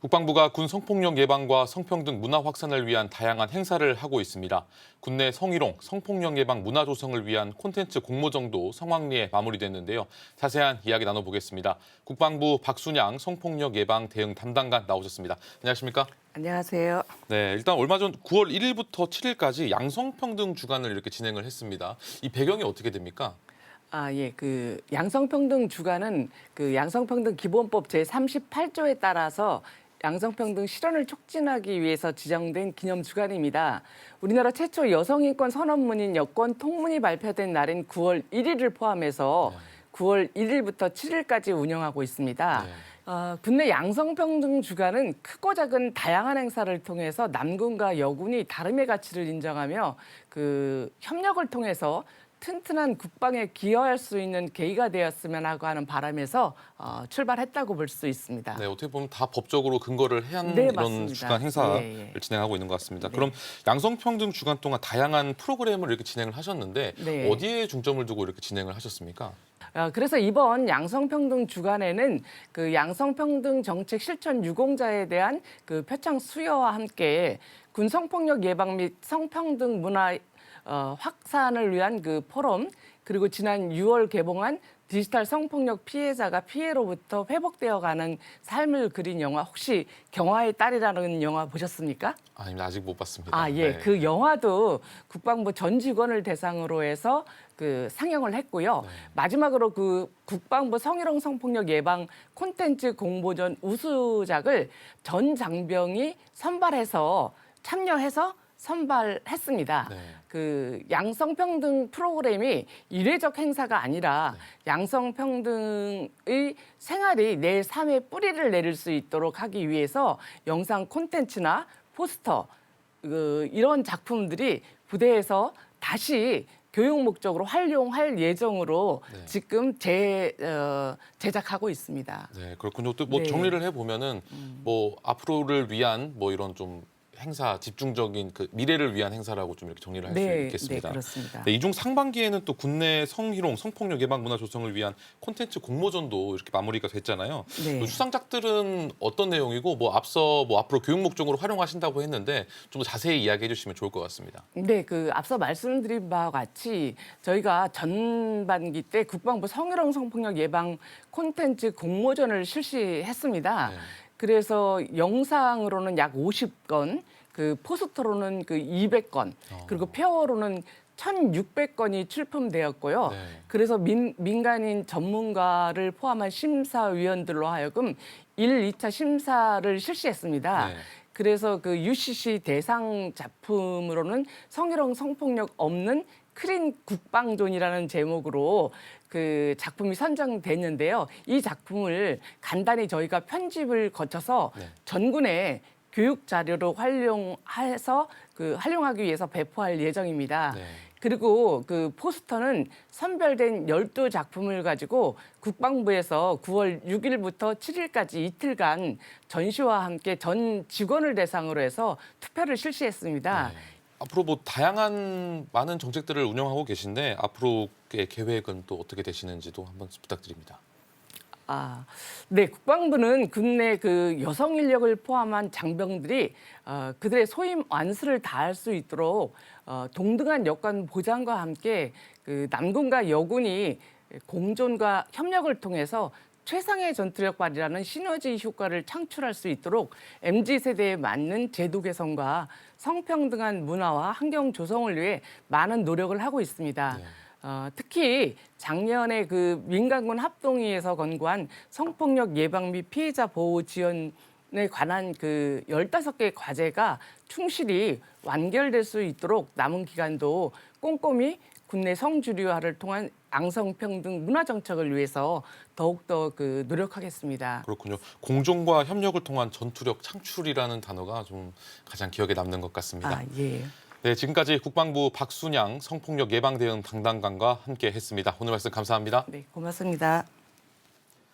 국방부가 군 성폭력 예방과 성평 등 문화 확산을 위한 다양한 행사를 하고 있습니다. 국내 성희롱, 성폭력 예방 문화 조성을 위한 콘텐츠 공모전도 성황리에 마무리됐는데요. 자세한 이야기 나눠보겠습니다. 국방부 박순양 성폭력 예방 대응 담당관 나오셨습니다. 안녕하십니까? 안녕하세요. 네, 일단 얼마 전 9월 1일부터 7일까지 양성평등 주간을 이렇게 진행을 했습니다. 이 배경이 어떻게 됩니까? 아, 예. 그 양성평등 주간은 그 양성평등 기본법 제 38조에 따라서 양성평등 실현을 촉진하기 위해서 지정된 기념 주간입니다. 우리나라 최초 여성인권 선언문인 여권 통문이 발표된 날인 9월 1일을 포함해서 9월 1일부터 7일까지 운영하고 있습니다. 네. 어, 국내 양성평등 주간은 크고 작은 다양한 행사를 통해서 남군과 여군이 다름의 가치를 인정하며 그 협력을 통해서 튼튼한 국방에 기여할 수 있는 계기가 되었으면 하고 하는 바람에서 어, 출발했다고 볼 수 있습니다. 네, 어떻게 보면 다 법적으로 근거를 한 네, 이런 맞습니다. 주간 행사를 예, 예. 진행하고 있는 것 같습니다. 네. 그럼 양성평등 주간 동안 다양한 프로그램을 이렇게 진행을 하셨는데 네. 어디에 중점을 두고 이렇게 진행을 하셨습니까? 어, 그래서 이번 양성평등 주간에는 그 양성평등 정책 실천 유공자에 대한 그 표창 수여와 함께 군 성폭력 예방 및 성평등 문화 어, 확산을 위한 그 포럼 그리고 지난 6월 개봉한 디지털 성폭력 피해자가 피해로부터 회복되어 가는 삶을 그린 영화 혹시 경화의 딸이라는 영화 보셨습니까? 아닙니다. 아직 못 봤습니다. 아, 예. 네. 그 영화도 국방부 전 직원을 대상으로 해서 그 상영을 했고요. 네. 마지막으로 그 국방부 성희롱 성폭력 예방 콘텐츠 공모전 우수작을 전 장병이 선발해서 참여해서 선발했습니다. 네. 그 양성평등 프로그램이 일회적 행사가 아니라 네. 양성평등의 생활이 내 삶에 뿌리를 내릴 수 있도록 하기 위해서 영상 콘텐츠나 포스터 그 이런 작품들이 부대에서 다시 교육 목적으로 활용할 예정으로 네. 지금 제, 어, 제작하고 있습니다. 네, 그렇군요. 또 뭐 네. 음. 정리를 해 보면은 뭐 앞으로를 위한 뭐 이런 좀 행사 집중적인 그 미래를 위한 행사라고 좀 이렇게 정리를 할 수 네, 있겠습니다. 네, 그렇습니다. 네, 이중 상반기에는 또 국내 성희롱, 성폭력 예방 문화 조성을 위한 콘텐츠 공모전도 이렇게 마무리가 됐잖아요. 네. 그 수상작들은 어떤 내용이고 뭐 앞서 뭐 앞으로 교육 목적으로 활용하신다고 했는데 좀 더 자세히 이야기해 주시면 좋을 것 같습니다. 네, 그 앞서 말씀드린 바와 같이 저희가 전반기 때 국방부 성희롱 성폭력 예방 콘텐츠 공모전을 실시했습니다. 네. 그래서 영상으로는 약 50건, 그 포스터로는 그 200건, 어. 그리고 페어로는 1,600건이 출품되었고요. 네. 그래서 민, 민간인 전문가를 포함한 심사위원들로 하여금 1, 2차 심사를 실시했습니다. 네. 그래서 그 UCC 대상 작품으로는 성희롱 성폭력 없는 크린 국방존이라는 제목으로 그 작품이 선정됐는데요. 이 작품을 간단히 저희가 편집을 거쳐서 네. 전군에 교육 자료로 활용해서 그 활용하기 위해서 배포할 예정입니다. 네. 그리고 그 포스터는 선별된 12작품을 가지고 국방부에서 9월 6일부터 7일까지 이틀간 전시와 함께 전 직원을 대상으로 해서 투표를 실시했습니다. 네. 앞으로 뭐 다양한 많은 정책들을 운영하고 계신데 앞으로의 계획은 또 어떻게 되시는지도 한번 부탁드립니다. 아, 네, 국방부는 국내 그 여성 인력을 포함한 장병들이 어, 그들의 소임 완수를 다할 수 있도록 어, 동등한 여건 보장과 함께 그 남군과 여군이 공존과 협력을 통해서 최상의 전투력 발휘라는 시너지 효과를 창출할 수 있도록 MZ 세대에 맞는 제도 개선과 성평등한 문화와 환경 조성을 위해 많은 노력을 하고 있습니다. 네. 어, 특히 작년에 그 민간군 합동위에서 권고한 성폭력 예방 및 피해자 보호 지원 에 관한 그 15개 과제가 충실히 완결될 수 있도록 남은 기간도 꼼꼼히 국내 성주류화를 통한 양성평등 문화 정책을 위해서 더욱더 그 노력하겠습니다. 그렇군요. 공존과 협력을 통한 전투력 창출이라는 단어가 좀 가장 기억에 남는 것 같습니다. 아, 예. 네, 지금까지 국방부 박순양 성폭력 예방 대응 담당관과 함께 했습니다. 오늘 말씀 감사합니다. 네, 고맙습니다.